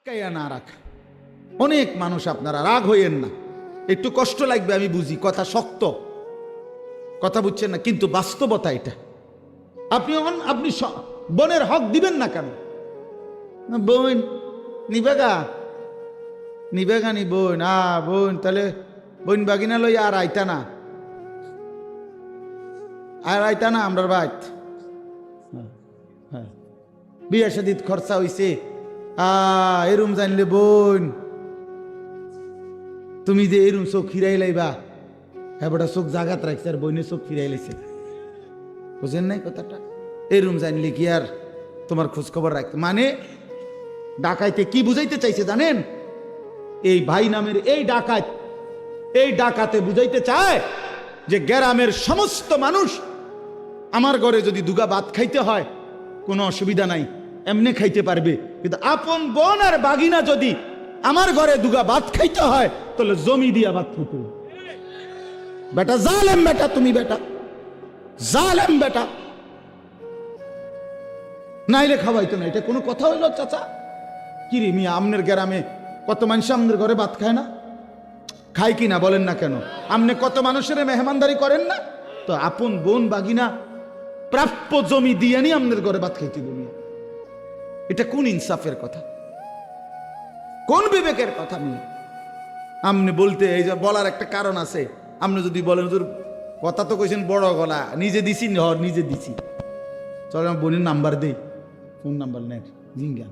আটকাইয়া না রাখা। অনেক মানুষ আপনারা রাগ হইয়েন না। একটু কষ্ট লাগবে আমি বুঝি। কথা শক্ত। কথা বুঝছেন না কিন্তু বাস্তবতা এটা। আপনি আপনি বোনের হক দিবেন না কেন? বোন নিবেগা? নিবেগা নি বোন? আ বোন তাহলে বোন বাগিনা লই আর আইতা না। আর আইতা না আমরার বাইত হ্যাঁ বিয়া শাদিত খরচা হইছে। আ এরুম জানলে বোন। তুমি যে এরুম চোখ ফিরাই লাইবা হ্যাঁ চোখ জাগাত রাখছে আর বইনে চোখ ফিরাই লাইছে। বুঝেন নাই কথাটা? এরুম জানলে কি আর তোমার খোঁজ খবর রাখতে? মানে ডাকাইতে কি বুঝাইতে চাইছে জানেন? এই ভাই নামের এই ডাকাত, এই ডাকাতে বুঝাইতে চায় যে গ্রামের সমস্ত মানুষ আমার ঘরে যদি দুগা ভাত খাইতে হয়, কোনো অসুবিধা নাই, এমনি খাইতে পারবে। কিন্তু আপন বোন আর বাগিনা যদি আমার ঘরে দুগা ভাত খাইতে হয়, তাহলে জমি দিয়া ভাত খাইতে। বেটা জালেম বেটা তুমি বেটা। জালেম বেটা। নাইলে খাওয়াইতো না, এটা কোনো কথা হইল চাচা? কি রে মিয়া, আমনের গ্রামে কত মানুষ আমনের ঘরে ভাত খায় না? খায় কি না বলেন না কেন? আপনি কত মানুষের মেহমানদারি করেন না? তো আপন বোন বাগিনা প্রাপ্য জমি দিয়ে নি আপনাদের ঘরে ভাত খাইতে দুনিয়া এটা কোন ইনসাফের কথা? কোন বিবেকের কথা নিয়ে আপনি বলতে এই যে বলার একটা কারণ আছে। আপনি যদি বলেন তোর কথা তো কইছেন বড় গলা নিজে দিছি হ নিজে দিছি। চল আমার বোনের নাম্বার দেই। ফোন নাম্বার নেন জিঙ্গা।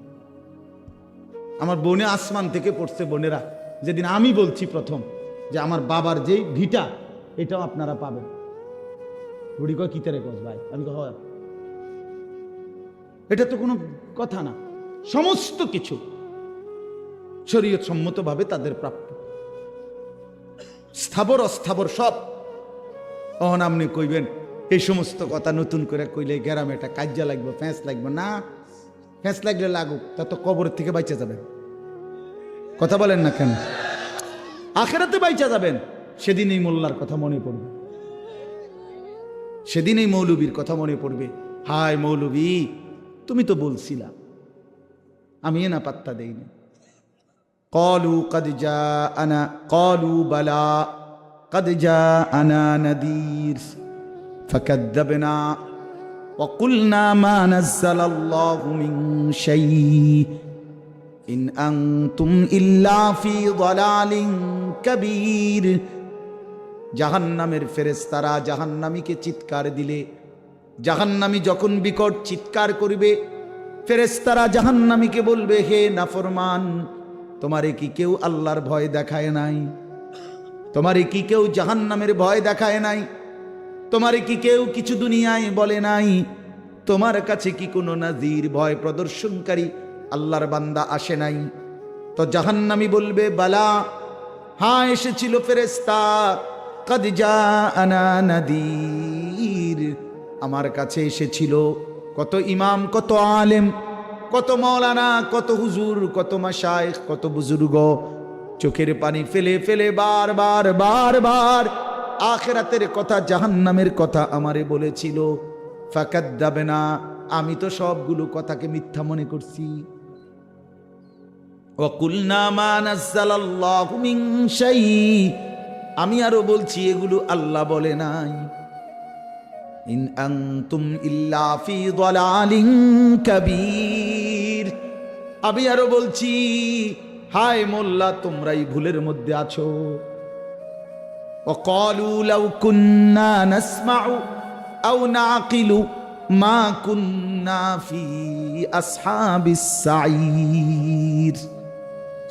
আমার বোনে আসমান থেকে পড়ছে বোনেরা। যেদিন আমি বলছি প্রথম যে আমার বাবার যেই ভিটা এটাও আপনারা পাবেন। বুড়ি কয় কী তারে কস ভাই? আমি কই, হয় এটা তো কোনো কথা না। সমস্ত কিছু শরীয়ত সম্মতভাবে তাদের প্রাপ্য। স্থাবর, অস্থাবর সব। অহন আপনি কইবেন, এই সমস্ত কথা নতুন করে কইলে গ্রামে এটা কাজ্যা লাগবে ফ্যাঁস লাগবে। না ফ্যাঁস লাগলে লাগুক, তা তো কবরের থেকে বাইচে যাবেন কথা বলেন না কেন? আখেরাতে বাইচা যাবেন। সেদিন এই মোল্লার কথা মনে পড়বে। সেদিন এই মৌলবীর কথা মনে পড়বে। হায় মৌলবী তুমি তো বলছিলা আমি এ না পাত্তা দেইনি কলু কদ যা আনা কলু বালা কদ যা আনা নদীর فكذبنا وقلنا ما نزل الله من شيء إن أنتم إلا في ضلال كبير জাহান্নামের ফেরেস্তারা জাহান্নামীকে চিৎকার দিলে জাহান্নামী যখন বিকট চিৎকার করবে ফেরেস্তারা জাহান্নামীকে বলবে, হে নাফরমান, তোমারে কি কেউ আল্লাহর ভয় দেখায় নাই? তোমারে কি কেউ জাহান্নামের ভয় দেখায় নাই? তোমারে কি কেউ কিছু দুনিয়ায় বলে নাই? তোমার কাছে কি কোনো নাজির ভয় প্রদর্শনকারী আল্লাহর বান্দা আসে নাই? তো জাহান্নামি বলবে, বালা হ্যাঁ এসেছিল ফেরেস্তা কদ যা আনা নাদির। আমার কাছে এসেছিল। কত ইমাম, কত আলেম, কত মৌলানা কত হুজুর, কত মাসায় কত বুজুর্গ। চোখের পানি ফেলে ফেলে বারবার বারবার আখেরাতের কথা, জাহান্নামের কথা আমারে বলেছিল। ফাঁকাত যাবে না আমি তো সবগুলো কথাকে মিথ্যা মনে করছি। আমি আরও বলছি, এগুলো আল্লাহ বলে নাই। ইন আনতুম ইল্লা ফি দালালিন কাবীর আমি আরো বলছি হায় মোল্লা তোমরাই ভুলের মধ্যে আছো وقالوا لو كنا نسمع أو نعقل ما كنا في أصحاب السعير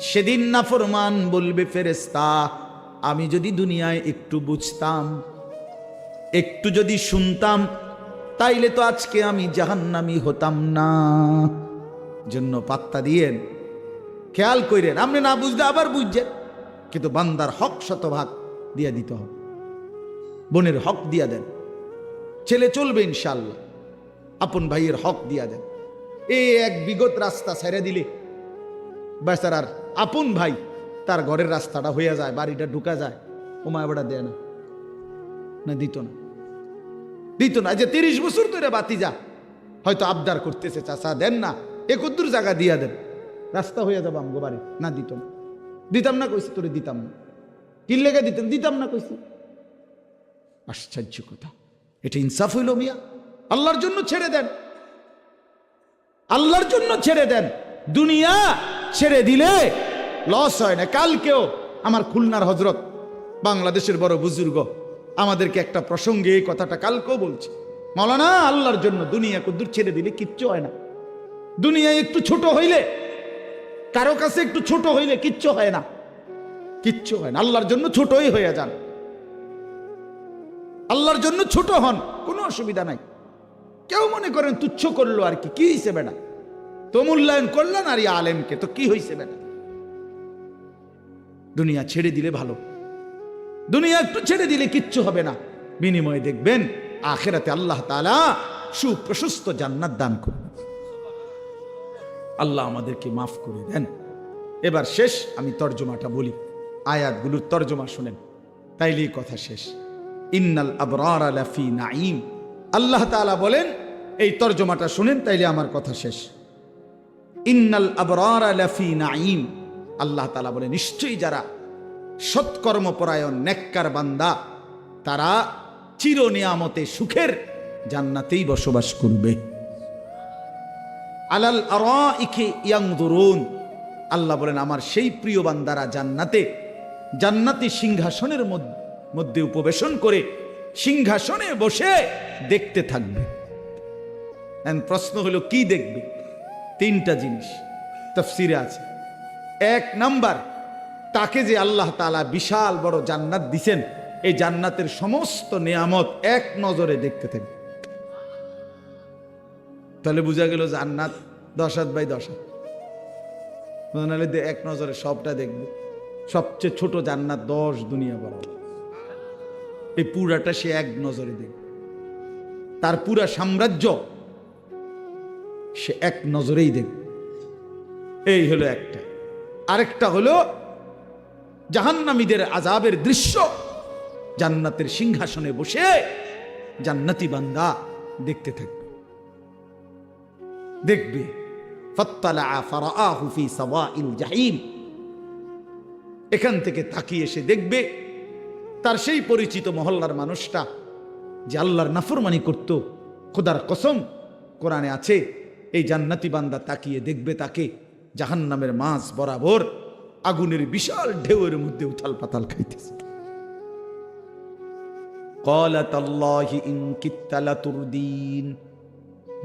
সেদিন নাফরমান বলবে ফেরেস্তা আমি যদি দুনিয়ায় একটু বুঝতাম একটু যদি শুনতাম, তাইলে তো আজকে আমি জাহান্নামি হতাম না। জন্য পাত্তা দিয়েন। খেয়াল করেন আপনি না বুঝলে আবার বুঝছেন। কিন্তু বান্দার হক শতভাগ দিয়া দিতে হবে। বোনের হক দিয়া দেন। ছেলে চলবে ইনশাল্লাহ আপন ভাইয়ের হক দিয়া দেন। এই এক বিগত রাস্তা ছেড়ে দিলে, বেচারার আপন ভাই তার ঘরের রাস্তাটা হইয়া যায়, বাড়িটা ঢুকা যায়। ওমা এবারটা দেয় না না দিত না। দিত না, যে তিরিশ বছর ধরে বাতি যা হয়তো আবদার করতেছে, চাচা, দেন না একদ্দুর জায়গা দিয়া দেন। রাস্তা হয়ে যাব আমগো বাড়ি। না দিতাম দিতাম না, কইছি, তোরে দিতাম না। কি লেগে দিতাম দিতাম না, কইছি। আশ্চর্য কথা। এটা ইনসাফ হইল মিয়া। আল্লাহর জন্য ছেড়ে দেন। আল্লাহর জন্য ছেড়ে দেন। দুনিয়া ছেড়ে দিলে লস হয় না। কালকেও আমার খুলনার হজরত, বাংলাদেশের বড় বুজুর্গ আমাদেরকে একটা প্রসঙ্গে এই কথাটা কালকেও বলছে। মৌলানা আল্লাহর জন্য দুনিয়া কুদ্দুর ছেড়ে দিলে কিচ্ছু হয় না। দুনিয়া একটু ছোট হইলে, কারও কাছে একটু ছোট হইলে কিচ্ছু হয় না। কিচ্ছু হয় না। আল্লাহর জন্য ছোটই হয়ে যান। আল্লাহর জন্য ছোট হন, কোনো অসুবিধা নাই। কেউ মনে করেন তুচ্ছ করল আর কি কি হয়েছে বেটা? তো মূল্যায়ন করলেন আর আলেমকে, তো কি হয়েছে বেটা? দুনিয়া ছেড়ে দিলে ভালো। দুনিয়া একটু ছেড়ে দিলে কিচ্ছু হবে না। বিনিময়ে দেখবেন আখেরাতে আল্লাহ তাআলা সুপ্রশস্ত জান্নাত দান করবেন। আল্লাহ আমাদেরকে মাফ করে দেন। এবার শেষ, আমি তর্জমাটা বলি। আয়াতগুলোর তর্জমা শুনেন। তাইলেই কথা শেষ। ইন্নাল আবরার লাফি নাইম আল্লাহ তাআলা বলেন, এই তর্জমাটা শুনেন, তাইলে আমার কথা শেষ। ইন্নাল আবরার আলাফি নাইম আল্লাহ তাআলা বলে নিশ্চয়ই যারা সৎকর্মপরায়ণ নেককার বান্দা, তারা চির নিয়ামতে সুখের জান্নাতেই বসবাস করবে। আলাল আরাইকে ইয়াংদুরুন আল্লাহ বলেন, আমার সেই প্রিয় বান্দারা জান্নাতে, জান্নাতি সিংহাসনের মধ্যে উপবেশন করে সিংহাসনে বসে দেখতে থাকবে। প্রশ্ন হলো, কি দেখবে? তিনটা জিনিস। তফসিরে আছে। এক নাম্বার তাকে যে আল্লাহ তাআলা বিশাল বড় জান্নাত দিছেন, এই জান্নাতের সমস্ত নিয়ামত এক নজরে দেখতে থাকবে। তাহলে বোঝা গেল জান্নাত দশাত বাই দশ হাত নাহলে এক নজরে সবটা দেখবে। সবচেয়ে ছোট জান্নাত দশ দুনিয়া বরাবর এই পুরাটা সে এক নজরে দেখবে। তার পুরা সাম্রাজ্য সে এক নজরেই দেখবে। এই হলো একটা। আরেকটা হলো জাহান্নামীদের আজাবের দৃশ্য। জান্নাতের সিংহাসনে বসে জান্নাতি বান্দা দেখতে থাকবে। দেখবে এখান থেকে তাকিয়ে এসে দেখবে, তার সেই পরিচিত মহল্লার মানুষটা যে আল্লাহর নাফরমানি করত, খোদার কসম, কোরআনে আছে, এই জান্নাতি বান্দা তাকিয়ে দেখবে তাকে জাহান্নামের মাছ বরাবর আগুনের বিশাল ঢেউয়ের মধ্যে উথাল পাতাল খাইতেছে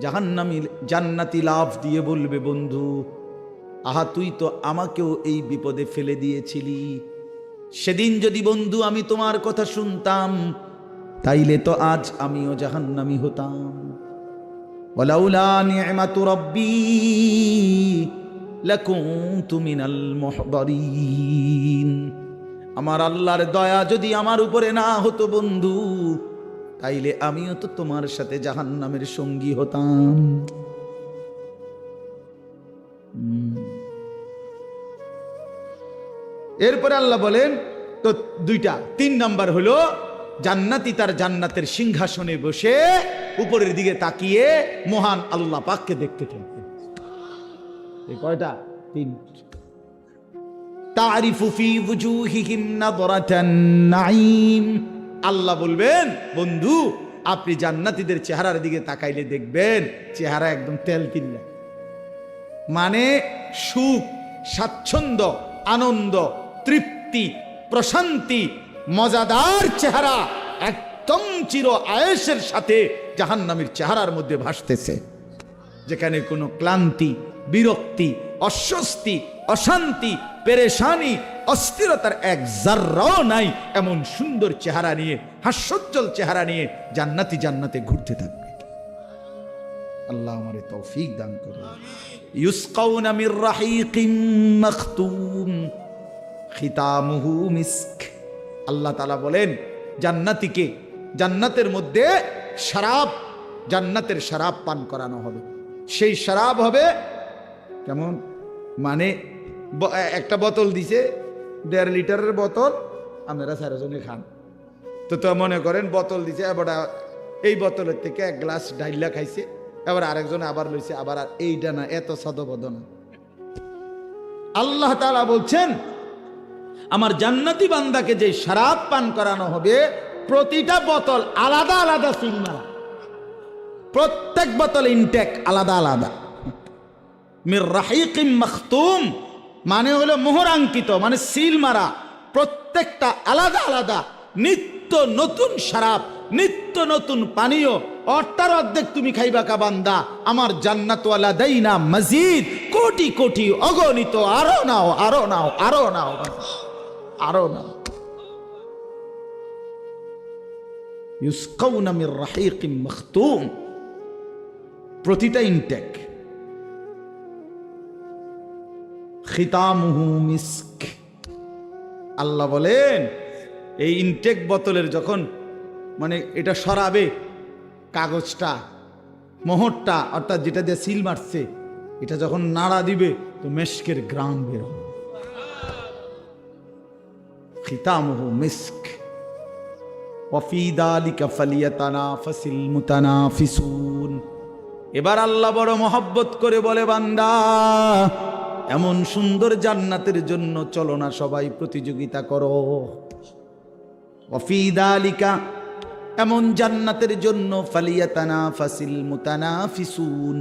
জাহান্নামি জান্নাতি লাভ দিয়ে বলবে, বন্ধু, আহা, তুই তো আমাকেও এই বিপদে ফেলে দিয়েছিলি। সেদিন যদি, বন্ধু, আমি তোমার কথা শুনতাম, তাইলে তো আজ আমিও জাহান্নামি হতাম। ওলাউলা নিয়মাতু রব্বী আমার আল্লাহর দয়া যদি আমার উপরে না হতো বন্ধু, তাইলে আমিও তো তোমার সাথে জাহান্নামের সঙ্গী হতাম। এরপরে আল্লাহ বলেন, তো দুইটা, তিন নাম্বার হলো, জান্নাতি তার জান্নাতের সিংহাসনে বসে উপরের দিকে তাকিয়ে মহান আল্লাহ পাককে দেখতে থাকবে। এই কয়টা? তিন। আল্লাহ বলবেন, বন্ধু, আপনি জান্নাতীদের চেহারার দিকে তাকাইলে দেখবেন চেহারা একদম তেল তিল্লা মানে সুখ, স্বাচ্ছন্দ্য, আনন্দ, তৃপ্তি, প্রশান্তি, মজাদার চেহারা একদম চির আয়েসের সাথে জাহান্নামীর চেহারার মধ্যে ভাসতেছে। যেখানে কোনো ক্লান্তি, বিরক্তি, অস্বস্তি, অশান্তি, পেরেশানি, অস্থিরতার এক জার্রাও নাই এমন সুন্দর চেহারা নিয়ে, হাস্যোজ্জ্বল চেহারা নিয়ে জান্নাতি জান্নাতে ঘুরতে থাকবে। আল্লাহ আমারে তৌফিক দান করুন। ইউসকাউনা মির রাহিকিম মাখতুম, খিতামুহু মিস্ক। আল্লাহ তাআলা বলেন, জান্নাতীকে জান্নাতের মধ্যে শরাব জান্নাতের শরাব পান করানো হবে। সেই শরাব হবে, কেমন? মানে একটা বোতল দিছে, দেড় লিটারের বোতল, আপনারা চারজনে খান। তো তো মনে করেন বোতল দিছে, এবার এই বোতলের থেকে এক গ্লাস ডাইলা খাইছে, এবার আরেকজন আবার লইছে, আবার আর এইটা না, এত সদবদ না আল্লাহ তালা বলছেন, আমার জান্নাতি বান্দাকে যে শরাব পান করানো হবে, প্রতিটা বোতল আলাদা আলাদা সিল প্রত্যেক বোতল ইনটেক আলাদা আলাদা। মির রাহিকিম মখতুম মানে হলো মোহরাঙ্কিত মানে সিল মারা। প্রত্যেকটা আলাদা আলাদা। নিত্য নতুন শরাব, নিত্য নতুন পানীয়। অট্টার অর্ধেক তুমি খাইবা কাবান্দা আমার জান্নাতওয়ালা দেইনা মজিদ। কোটি কোটি অগণিত, আরও নাও আরও নাও আরও নাও আরও নাও। ইউসকাউনা মির রাহিকিম মখতুম। প্রতিটা ইনটেক খিতামুহু মিস্ক আল্লাহ বলেন এই ইনটেক বোতলের যখন মানে এটা সরাবে কাগজটা মোহরটা অর্থাৎ যেটা দিয়ে সিল মারছে এটা যখন নাড়া দিবে তো মেস্কের গ্রাম বের হবে খিতামুহু মিস্ক وفي ذلك فليتنافس المتنافسون এবার আল্লাহ বড় মহব্বত করে বলে, বান্দা, এমন সুন্দর জান্নাতের জন্য চলো না সবাই প্রতিযোগিতা করো। অফিদালিকা এমন জান্নাতের জন্য ফালিয়াতানা ফাসিল মুতানা ফিসুন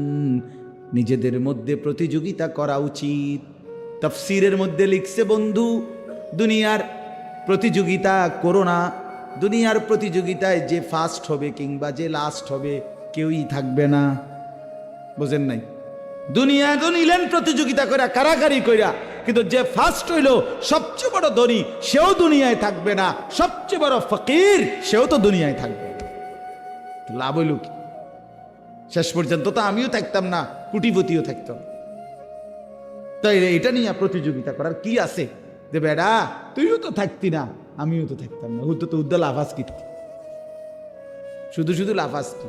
নিজেদের মধ্যে প্রতিযোগিতা করা উচিত। তফসিরের মধ্যে লিখছে, বন্ধু, দুনিয়ার প্রতিযোগিতা করো না। দুনিয়ার প্রতিযোগিতায় যে ফার্স্ট হবে কিংবা যে লাস্ট হবে, কেউই থাকবে না। বুঝেন নাই। দুনিয়া তো নিলেন প্রতিযোগিতা কইরা কারাকারি কইরা, কিন্তু যে ফার্স্ট হইল, সবচেয়ে বড় ধনী, সেও দুনিয়ায় থাকবে না। সবচেয়ে বড় ফকির, সেও তো দুনিয়ায় থাকবে। লাভ হইল কি? শেষ পর্যন্ত তো আমিও থাকতাম না, কুটিপতিও থাকতাম। তাই এটা নিয়ে প্রতিযোগিতা করার কি আছে? যে বেড়া, তুইও তো থাকতি না, আমিও তো থাকতাম না। হুদ্দ তো উদ্দা লাফাস কি? শুধু শুধু লাফাস কি?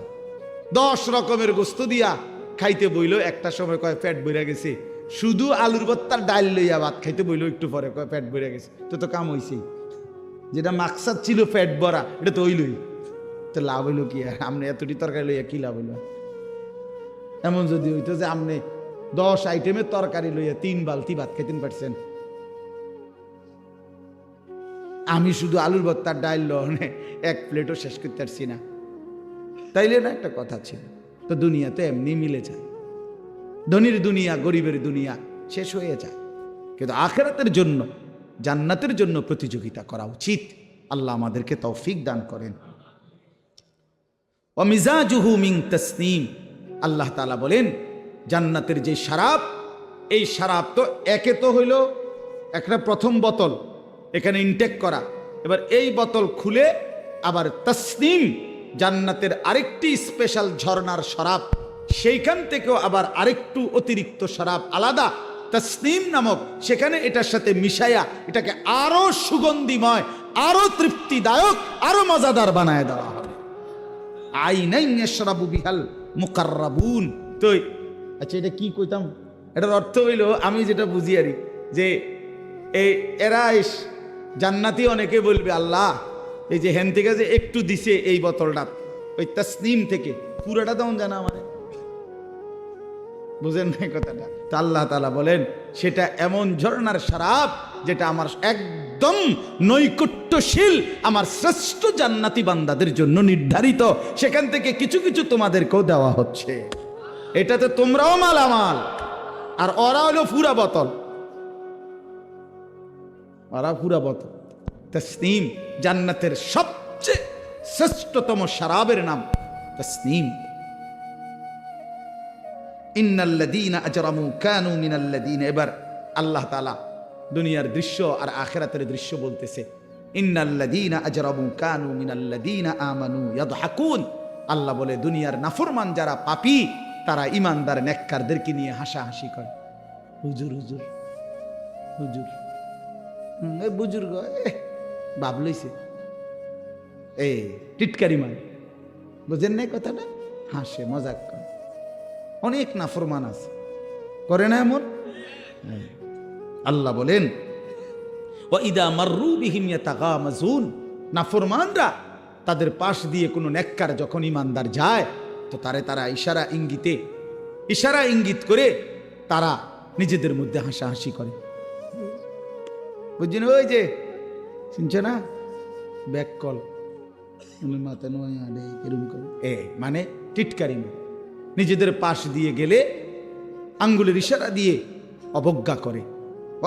দশ রকমের গোস্ত দিয়া খাইতে বইলো, একটা সময় কয় পেট বইরা গেছে। শুধু আলুর ভর্তার ডাল লইয়া ভাত খাইতে বইলো, একটু পরে কয় পেট বইরা গেছে। তো তো কাম হইছে। যেটা মাকসাদ ছিল পেট ভরা, এটা তো ওইলই তো লাভ হইল কি আর? আপনি এতটি তরকারি লইয়া কি লাভ হইল? এমন যদি হইতো যে আপনি দশ আইটেমের তরকারি লইয়া তিন বালতি ভাত খাইতেন পারছেন। আমি শুধু আলুর ভর্তার ডাল লহনে এক প্লেটও শেষ করতে পারছি না। তাইলে না একটা কথা ছিল। তো দুনিয়া তো এমনি মিলে যায়। ধনীর দুনিয়া, গরিবের দুনিয়া শেষ হয়ে যায়। কিন্তু আখেরাতের জন্য, জান্নাতের জন্য প্রতিযোগিতা করা উচিত। আল্লাহ আমাদেরকে তৌফিক দান করেন। মিং তসনিম। আল্লাহ তালা বলেন, জান্নাতের যে শারাব এই শারাব তো একে তো হইল একটা প্রথম বোতল, এখানে ইনটেক করা। এবার এই বোতল খুলে আবার তসনিম জান্নাতের আরেকটি স্পেশাল ঝর্ণার শরাব। সেইখান থেকেও আবার আরেকটু অতিরিক্ত শরাব আলাদা। তসনিম নামক সেখানে এটার সাথে মিশাইয়া এটাকে আরও সুগন্ধিময়, আরও তৃপ্তিদায়ক, আরও মজাদার বানায় দেওয়া হবে। আইনাই ইয়াশরাবু বিহাল মুকাররাবুন। তো আচ্ছা এটা কি কইতাম? এটার অর্থ হইল, আমি যেটা বুঝি আরি যে এই এরা জান্নাতি অনেকে বলবে, আল্লাহ এই যে হেন থেকে যে একটু দিছে এই বোতলটা, ওই তাসনিম থেকে, পুরাটা তেমন জানা মানে বুঝেন না কথাটা? তা আল্লাহ তালা বলেন, সেটা এমন ঝর্ণার শরাব যেটা আমার একদম নৈকট্যশীল, আমার শ্রেষ্ঠ জান্নাতি বান্দাদের জন্য নির্ধারিত। সেখান থেকে কিছু কিছু তোমাদেরকেও দেওয়া হচ্ছে। এটাতে তোমরাও মালামাল, আর ওরা হলো পুরা বোতল। ওরা পুরা বোতল। তসনিম, জান্নাতের সবচেয়ে শ্রেষ্ঠতম শরাবের নাম তসনিম। ইন্নাল্লাদিনা আজরামু কানু মিনাল্লাদিনা এবার আল্লাহ তাআলা দুনিয়ার দৃশ্য আর আখেরাতের দৃশ্য বলতেছে ইন্নাল্লাদিনা আজরামু কানু মিনাল্লাদিনা আমানু ইয়াদহাকুন। আল্লাহ বলে, দুনিয়ার নাফরমান যারা পাপী, তারা ইমানদার নেককারদেরকে নিয়ে হাসাহাসি করে। হুজুর হুজুর হুজুর। বুজুর্গ বাপ লইছে। এ টিটকারি মানে বুঝেন নাই কথাটা? হাসে মজাক করে। অনেক নাফরমান আছে। করে না এমন। আল্লাহ বলেন ও ইদা মাররু বিহিম ইয়াতাগামাজুন। নাফরমানরা তাদের পাশ দিয়ে কোনো নেককার যখন ইমানদার যায় তো তারে তারা ইশারা ইঙ্গিতে ইশারা ইঙ্গিত করে তারা নিজেদের মধ্যে হাসাহাসি করে। বুঝছেন ওই যে শুনছে না? Back call. মাথা নয় আরে এরকম করে। এ মানে টিটকারি। নিজেদের পাশ দিয়ে গেলে আঙ্গুলের ইশারা দিয়ে অবজ্ঞা করে।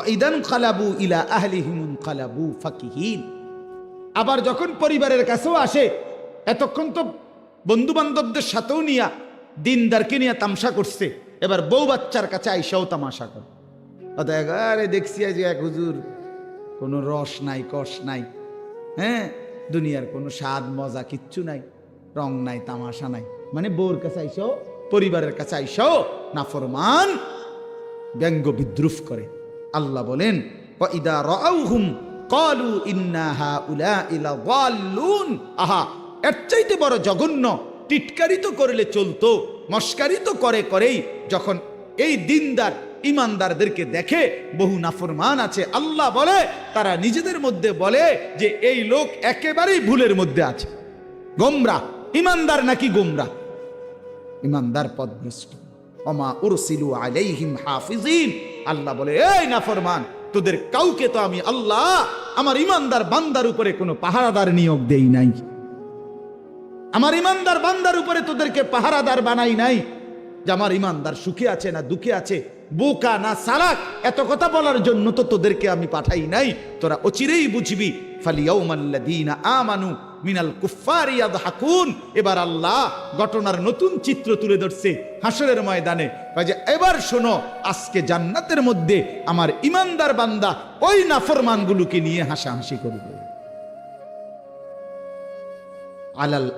ইদান কালাবু ইলা আহলিহিমুন কালাবু ফাকিহীন। আবার যখন পরিবারের কাছেও আসে, এতক্ষণ তো বন্ধু বান্ধবদের সাথেও নিয়া, দিনদারকে নিয়ে তামসা করছে। এবার বউ বাচ্চার কাছে আইসাও তামাশা করে। দেখছি আজ এক হুজুর কোনো রস নাই, কষ নাই হ্যাঁ? দুনিয়ার কোনো স্বাদ, মজা কিচ্ছু নাই, রং নাই, তামাশা নাই। মানে বউর কাছে আইসাও পরিবারের কাছে আইসাও নাফরমান, ব্যঙ্গ বিদ্রুপ করে। আল্লাহ বলেন ইদা রাউহুম ক্বালু ইন্না হাউলাঈ লাযাল্লুন আহা, এর চাইতে বড় জঘন্য টিটকারি তো করলে চলতো মস্কারি তো করে করেই যখন এই দিনদার ইমানদারদেরকে দেখে বহু নাফরমান আছে। আল্লাহ বলে, তারা নিজেদের মধ্যে বলে যে, এই লোক একেবারেই ভুলের মধ্যে আছে। গোমরা। ইমানদার নাকি গোমরা? ইমানদার পদভ্রষ্ট। অমা উরসিলু আলাইহিম হাফিজিন। আল্লাহ বলে, এই নাফরমান, তোদের কাউকে তো আমি আল্লাহ, আমার ইমানদার বান্দার উপরে কোনো পাহারাদার নিয়োগ দেই নাই। আমার ইমানদার বান্দার উপরে তোদেরকে পাহারাদার বানাই নাই। যে আমার ইমানদার সুখে আছে না দুঃখে আছে বোকা না সালাক এত কথা বলার জন্য তো তোদেরকে আমি পাঠাই নাই। তোরা অচিরেই বুঝবি আমানু মিনাল ইয়াদহাকুন। এবার আল্লাহ ঘটনার নতুন চিত্র তুলে ধরছে হাসরের ময়দানে। এবার শোনো, আজকে জান্নাতের মধ্যে আমার ইমানদার বান্দা ওই নাফরমানগুলোকে নিয়ে হাসাহাসি করবে। আলাল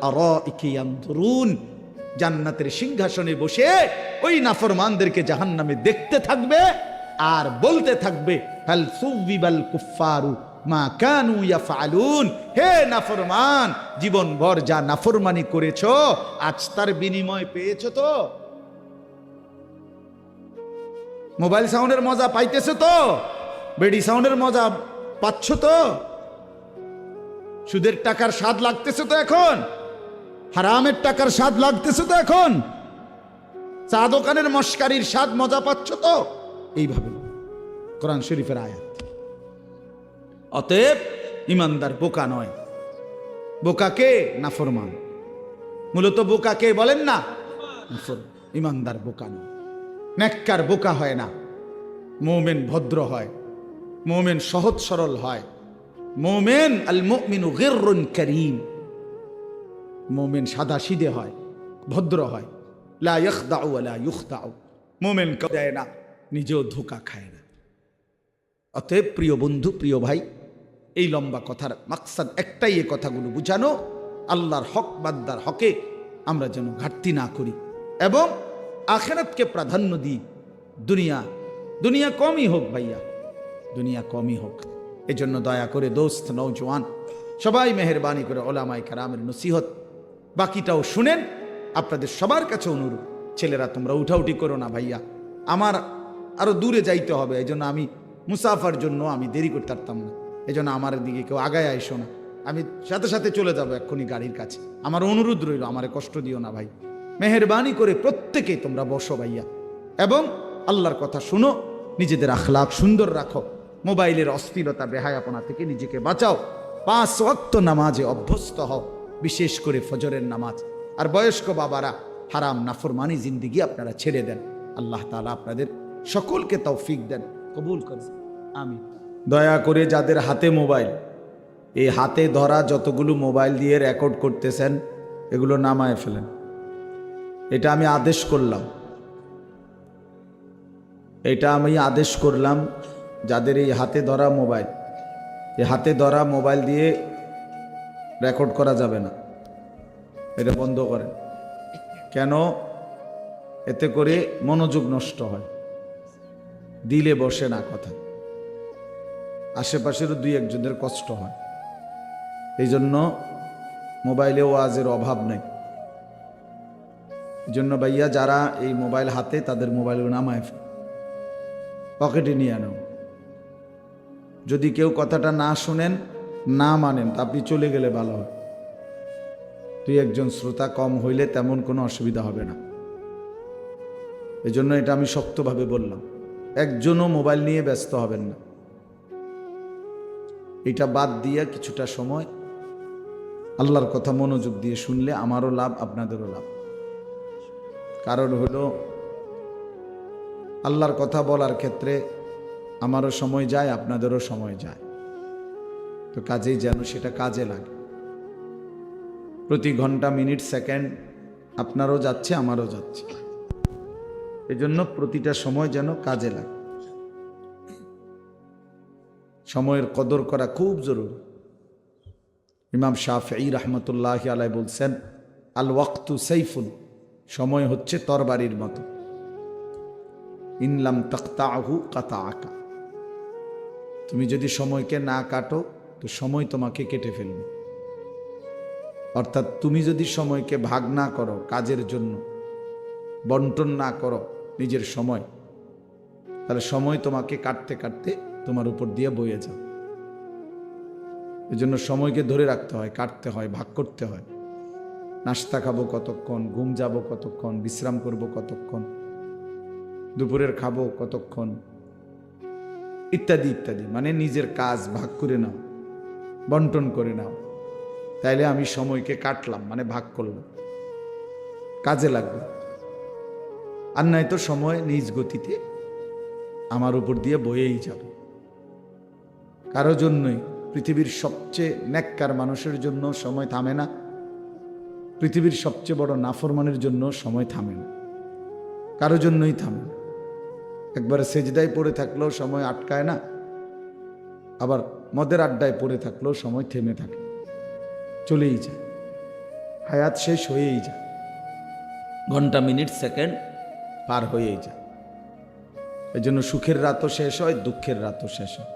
জান্নাতের সিংহাসনে বসে ওই নাফরমানদেরকে জাহান্নামে দেখতে থাকবে আর বলতে থাকবে মা কানু ইয়াফআলুন। হে নাফরমান, জীবনভর যা নাফরমানি করেছ, আজ তার বিনিময় পেয়েছ তো? মোবাইল সাউন্ডের মজা পাইতেছো তো? বেডি সাউন্ডের মজা পাচ্ছ তো? সুদের টাকার স্বাদ লাগতেছে তো এখন? হারামের টাকার স্বাদ লাগতেছে তো এখন। চা দোকানের মস্কারির স্বাদ মজা পাচ্ছ তো? এইভাবে। কোরআন শরীফের আয়াত। অতএব ইমানদার বোকা নয়। বোকাকে নাফরমান। মূলত বোকাকে বলেন না ইমানদার বোকা নয়। নেককার বোকা হয় না। মৌমেন ভদ্র হয়। মৌমেন সহজ সরল হয়। মোমেন আল মুমিনু গিররুন করিম। মোমেন সাদা সিদে হয়, ভদ্র হয়। লা ইখদাউ ওয়া লা ইখদাউ মোমেন দেয় না, নিজেও ধোকা খায় না। অতএব প্রিয় বন্ধু, প্রিয় ভাই, এই লম্বা কথার মাকসাদ একটাই এ কথাগুলো বুঝানো, আল্লাহর হক বাদ্দার হকে আমরা যেন ঘাটতি না করি এবং আখেরাতকে প্রাধান্য দিই। দুনিয়া দুনিয়া কমই হোক ভাইয়া, দুনিয়া কমই হোক। এজন্য দয়া করে দোস্ত নৌজওয়ান সবাই মেহরবানি করে ওলামাই কারামের নসিহত বাকিটাও শুনেন, আপনাদের সবার কাছে অনুরোধ, ছেলেরা তোমরা উঠাউঠি করো না ভাইয়া। আমার আরও দূরে যাইতে হবে এই জন্য আমি মুসাফার জন্য আমি দেরি করতে পারতাম না। এই জন্য আমার দিকে কেউ আগায় আইসো না। আমি সাথে সাথে চলে যাব এক্ষুনি গাড়ির কাছে। আমার অনুরোধ রইল, আমার কষ্ট দিও না ভাই। মেহরবানি করে প্রত্যেকে তোমরা বসো ভাইয়া। এবং আল্লাহর কথা শুনো, নিজেদের আখলাক সুন্দর রাখো। মোবাইলের অস্থিরতা, বেহায়াপনা থেকে নিজেকে বাঁচাও। পাঁচ ওয়াক্ত নামাজে অভ্যস্ত হও। বিশেষ করে ফজরের নামাজ। আর বয়স্ক বাবারা, হারাম, নাফরমানি জিন্দিগি আপনারা ছেড়ে দেন। আল্লাহ তালা আপনাদের সকলকে তৌফিক দেন, কবুল করেন। আমি দয়া করে যাদের হাতে মোবাইল, এই হাতে ধরা যতগুলো মোবাইল দিয়ে রেকর্ড করতেছেন, এগুলো নামায় ফেলেন। এটা আমি আদেশ করলাম। এটা আমি আদেশ করলাম, যাদের এই হাতে ধরা মোবাইল, এই হাতে ধরা মোবাইল দিয়ে রেকর্ড করা যাবে না। এটা বন্ধ করেন। কেন? এতে করে মনোযোগ নষ্ট হয়। দিলে বসে না কথা। আশেপাশেরও দুই একজনের কষ্ট হয়। এই জন্য মোবাইলে ওয়াজের অভাব নেই। এই জন্য ভাইয়া, যারা এই মোবাইল হাতে, তাদের মোবাইলগুলো নামায়। পকেটে নিয়ে আনো যদি কেউ কথাটা না শুনেন না মানেন, তা আপনি চলে গেলে ভালো হয়। তুই একজন শ্রোতা কম হইলে তেমন কোনো অসুবিধা হবে না। এজন্য এটা আমি শক্তভাবে বললাম, একজনও মোবাইল নিয়ে ব্যস্ত হবেন না। এটা বাদ দিয়ে কিছুটা সময় আল্লাহর কথা মনোযোগ দিয়ে শুনলে আমারও লাভ, আপনাদেরও লাভ। কারণ হলো, আল্লাহর কথা বলার ক্ষেত্রে আমারও সময় যায়, আপনাদেরও সময় যায়। তো কাজেই যেন সেটা কাজে লাগে। প্রতি ঘণ্টা, মিনিট, সেকেন্ড আপনারও যাচ্ছে, আমারও যাচ্ছে। এজন্য প্রতিটা সময় যেন কাজে লাগে। সময়ের কদর করা খুব জরুরি। ইমাম শাফি রহমতুল্লাহ আলাই বলছেন, আল ওয়াক্তু সাইফুল সময় হচ্ছে তরবারির মতো। ইনলাম তক্তাহু কাতা আঁকা তুমি যদি সময়কে না কাটো তো সময় তোমাকে কেটে ফেলবে। অর্থাৎ তুমি যদি সময়কে ভাগ না করো কাজের জন্য, বন্টন না করো নিজের সময়, তাহলে সময় তোমাকে কাটতে কাটতে তোমার উপর দিয়ে বয়ে যাও এজন্য সময়কে ধরে রাখতে হয়, কাটতে হয়, ভাগ করতে হয়। নাস্তা খাব কতক্ষণ, ঘুম যাব কতক্ষণ, বিশ্রাম করব কতক্ষণ, দুপুরের খাব কতক্ষণ, ইত্যাদি ইত্যাদি। মানে নিজের কাজ ভাগ করে নাও। বন্টন করে নাও। তাইলে আমি সময়কে কাটলাম মানে ভাগ করলাম। কাজে লাগবে। আর নাই তো সময় নিজ গতিতে আমার উপর দিয়ে বয়েই যাবে। কারও জন্যই পৃথিবীর সবচেয়ে ন্যাক্কার মানুষের জন্য সময় থামে না। পৃথিবীর সবচেয়ে বড় নাফরমানের জন্য সময় থামে না। কারও জন্যই থামে একবার সেজদায় পড়ে থাকলেও সময় আটকায় না। আবার মদের আড্ডায় পড়ে থাকলেও সময় থেমে থাকে। চলেই যায়। হায়াত শেষ হয়েই যায়। ঘণ্টা, মিনিট, সেকেন্ড পার হয়েই যায়। এই জন্য সুখের রাতও শেষ হয়, দুঃখের রাতও শেষ হয়।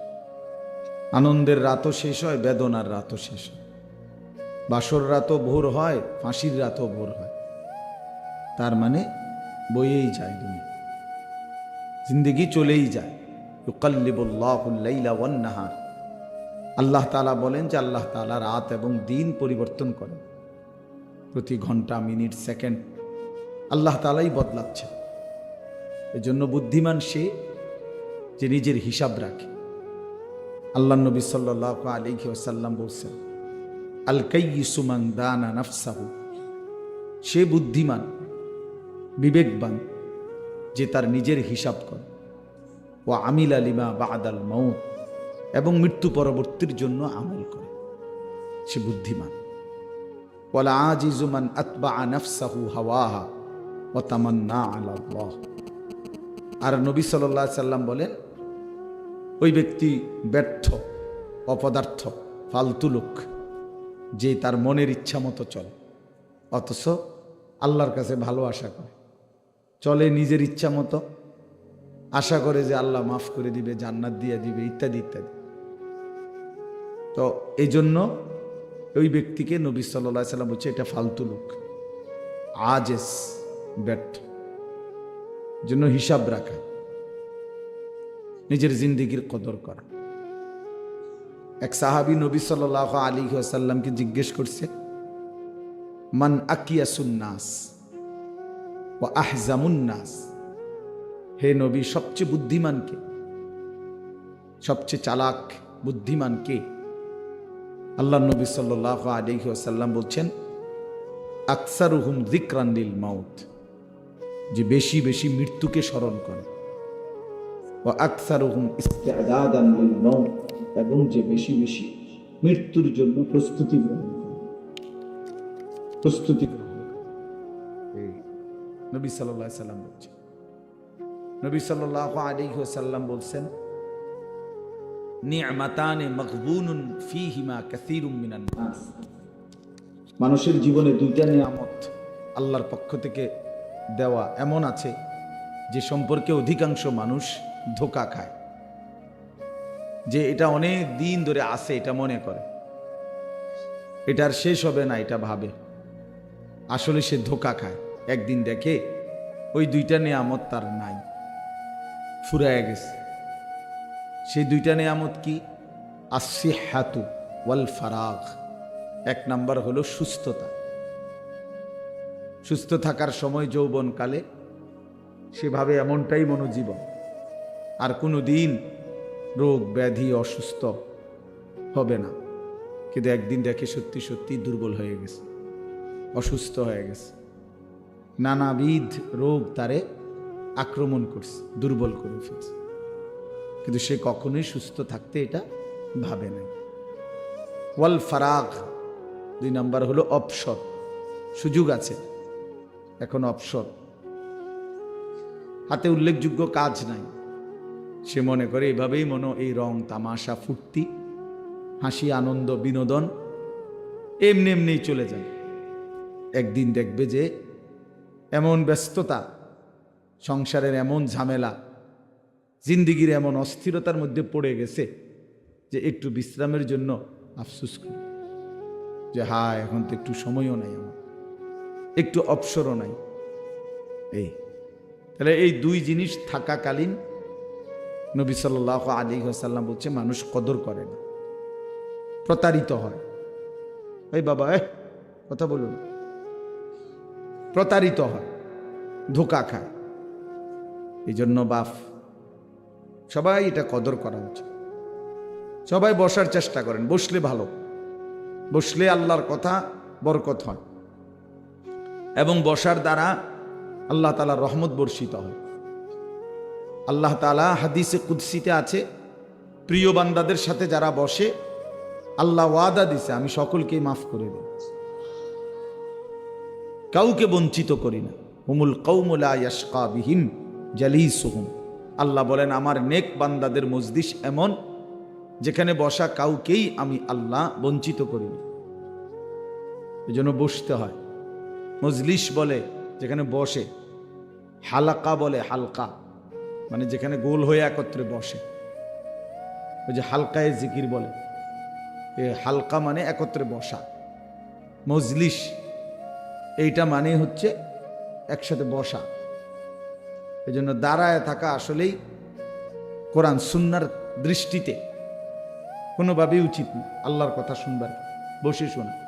আনন্দের রাতও শেষ হয়, বেদনার রাতও শেষ হয়। বাসর রাতও ভোর হয়, ফাঁসির রাতও ভোর হয়। তার মানে বইয়েই যায় দুনিয়া। জিন্দগি চলেই যায়। নাহার। আল্লাহ তালা বলেন যে আল্লাহ তালা রাত এবং দিন পরিবর্তন করেন। প্রতি ঘণ্টা, মিনিট, সেকেন্ড আল্লাহ তালাই বদলাচ্ছে এজন্য বুদ্ধিমান সে যে নিজের হিসাব রাখে। আল্লাহ নবী সাল্লাহ আলী ওসাল্লাম বলছেন, আল কাইসুমান দানা নাফসাহু। সে বুদ্ধিমান, বিবেকবান, যে তার নিজের হিসাব করে। ও আমিল আলিমা বা আদাল মৌত এবং মৃত্যু পরবর্তীর জন্য আমল করে। সে বুদ্ধিমান। ওয়ালা আজিজুমান আতবা আনাফসাহু হাওয়াহা ও তামান্না আল্লাহ আর নবী সাল্লাহ সাল্লাম বলেন, ওই ব্যক্তি ব্যর্থ, অপদার্থ, ফালতু লোক, যে তার মনের ইচ্ছা মতো চলে। অথচ আল্লাহর কাছে ভালো আশা করে। চলে নিজের ইচ্ছা মতো আশা করে যে আল্লাহ মাফ করে দিবে, জান্নাত দিয়ে দিবে, ইত্যাদি ইত্যাদি। তো এই জন্য ওই ব্যক্তিকে নবী সাল্লাহ সাল্লাম বলছে, এটা ফালতু লোক। আজেস, ব্যর্থ। জন্য হিসাব রাখা। নিজের জিন্দিগির কদর করা। এক সাহাবি নবী সাল আলী সাল্লামকে জিজ্ঞেস করছে, মান আকিয়াসুন্নাস ও আহজামুন্নাস? হে নবী, সবচেয়ে বুদ্ধিমান কে? সবচেয়ে চালাক, বুদ্ধিমান কে? আল্লাহ নবী সাল্লাহ আলী সাল্লাম বলছেন, আকসারুহুম জিক্রান্দিল মাউথ যে বেশি বেশি মৃত্যুকে স্মরণ করে। ও আকসারুহুম এবং যে বেশি বেশি মৃত্যুর জন্য প্রস্তুতি প্রস্তুতি নবী সাল্লাহ সাল্লাম বলছেন নবী সাল্লাহ আলী সাল্লাম বলছেন কাসীরুম মানুষের জীবনে দুইটা নিয়ামত আল্লাহর পক্ষ থেকে দেওয়া এমন আছে যে সম্পর্কে অধিকাংশ মানুষ ধোকা খায়। যে এটা অনেক দিন ধরে আসে এটা মনে করে। এটার শেষ হবে না, এটা ভাবে। আসলে সে ধোকা খায়। একদিন দেখে ওই দুইটা নিয়ামত তার নাই। ফুরায় গেছে। সেই দুইটা নিয়ামত কি? আসি হাতু ওয়াল ফারাগ। এক নাম্বার হলো সুস্থতা। সুস্থ থাকার সময় যৌবনকালে সেভাবে এমনটাই মনোজীবন। আর কোনো দিন রোগ, ব্যাধি, অসুস্থ হবে না। কিন্তু একদিন দেখে সত্যি সত্যি দুর্বল হয়ে গেছে, অসুস্থ হয়ে গেছে। নানাবিধ রোগ তারে আক্রমণ করছে, দুর্বল করে ফেলছে। কিন্তু সে কখনোই সুস্থ থাকতে এটা ভাবে না ওয়াল ফারাক দুই নাম্বার হলো অপসর সুযোগ আছে, এখন অপসর হাতে উল্লেখযোগ্য কাজ নাই। সে মনে করে এভাবেই মনো এই রং তামাশা, ফুর্তি, হাসি, আনন্দ, বিনোদন এমনি এমনিই চলে যায়। একদিন দেখবে যে এমন ব্যস্ততা সংসারের এমন ঝামেলা, জিন্দিগির এমন অস্থিরতার মধ্যে পড়ে গেছে যে একটু বিশ্রামের জন্য আফসুস করি। যে হা এখন তো একটু সময়ও নাই আমার। একটু অবসরও নাই। এই, তাহলে এই দুই জিনিস থাকাকালীন নবী সাল্লাহ আলী সাল্লাম বলছে, মানুষ কদর করে না। প্রতারিত হয়। এই বাবা এ কথা বলুন। প্রতারিত হয়, ধোকা খায়। এই জন্য বাপ সবাই এটা কদর করা উচিত। সবাই বসার চেষ্টা করেন, বসলে ভালো। বসলে আল্লাহর কথা বরকত হয়। এবং বসার দ্বারা আল্লাহ তালা রহমত বর্ষিত হয়। আল্লাহ তালা হাদিসে কুদ্সিতে আছে, প্রিয় বান্দাদের সাথে যারা বসে, আল্লাহ ওয়াদা দিছে, আমি সকলকেই মাফ করে দিই কাউকে বঞ্চিত করি না। হুমুল কৌমুলা ইয়াসকা বিহীন জালিসুহুম। আল্লাহ বলেন, আমার নেক বান্দাদের মজদিস এমন যেখানে বসা কাউকেই আমি আল্লাহ বঞ্চিত করি না এই জন্য বসতে হয়। মজলিস বলে যেখানে বসে, হালাকা বলে হালকা মানে যেখানে গোল হয়ে একত্রে বসে। ওই যে হালকায় জিকির বলে। এ হালকা মানে একত্রে বসা। মজলিস, এইটা মানে হচ্ছে একসাথে বসা। এই জন্য দাঁড়ায় থাকা আসলেই কোরআন সুন্নার দৃষ্টিতে কোনোভাবেই উচিত না। আল্লাহর কথা শুনবার বসে শোনা